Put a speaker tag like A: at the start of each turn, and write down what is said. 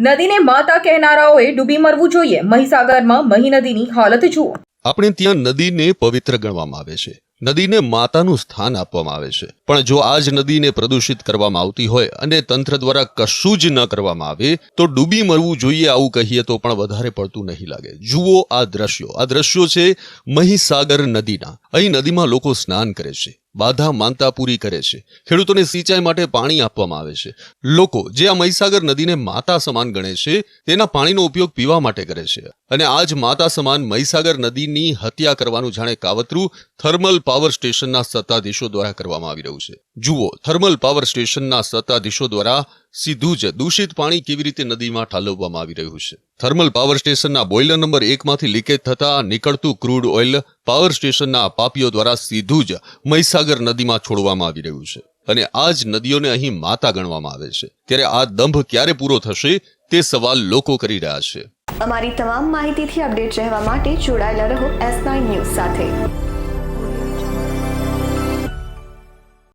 A: નદીને માતા કહેનારાઓએ ડૂબી મરવું જોઈએ. મહીસાગરમાં મહી નદીની હાલત જુઓ.
B: આપણે ત્યાં નદીને પવિત્ર ગણવામાં આવે છે. નદીને માતાનું સ્થાન આપવામાં આવે છે. પણ જો આ જ નદીને પ્રદૂષિત કરવામાં આવતી હોય અને તંત્ર દ્વારા કશું જ ન કરવામાં આવે, તો ડૂબી મરવું જોઈએ આવું કહીએ તો પણ વધારે પડતું નહીં લાગે. જુઓ આ દ્રશ્યો. આ દ્રશ્યો છે મહીસાગર નદીના. અહીં નદીમાં લોકો સ્નાન કરે છે. બાધા માનતા પૂરી કરે છે. ખેડૂતોને સિંચાઈ માટે પાણી આપવામાં આવે છે. લોકો જે આ મહીસાગર નદીને માતા સમાન ગણે છે, તેના પાણીનો ઉપયોગ પીવા માટે કરે છે. અને આ જ માતા સમાન મહીસાગર નદીની હત્યા કરવાનું જાણે કાવતરું થર્મલ પાવર સ્ટેશનના સત્તાધીશો દ્વારા કરવામાં આવી રહ્યું છે. જુઓ, થર્મલ પાવર સ્ટેશનના સત્તાધીશો દ્વારા સીધું જ દૂષિત પાણી કેવી રીતે નદીમાં ઠાલવવામાં આવી રહ્યું છે? થર્મલ પાવર સ્ટેશનના બોઇલર નંબર એકમાંથી લીકેજ થતા નીકળતું ક્રૂડ ઓઇલ પાવર સ્ટેશનના પાપીઓ દ્વારા સીધું જ મહીસાગર નદીમાં છોડવામાં આવી રહ્યું છે અને આ જ નદીઓને અહીં માતા ગણવામાં આવે છે. ત્યારે આ દંભ ક્યારે પૂરો થશે તે સવાલ લોકો કરી રહ્યા છે.
C: અમારી તમામ માહિતીથી અપડેટ રહેવા માટે જોડાયેલા રહો એસ ન્યૂઝ સાથે.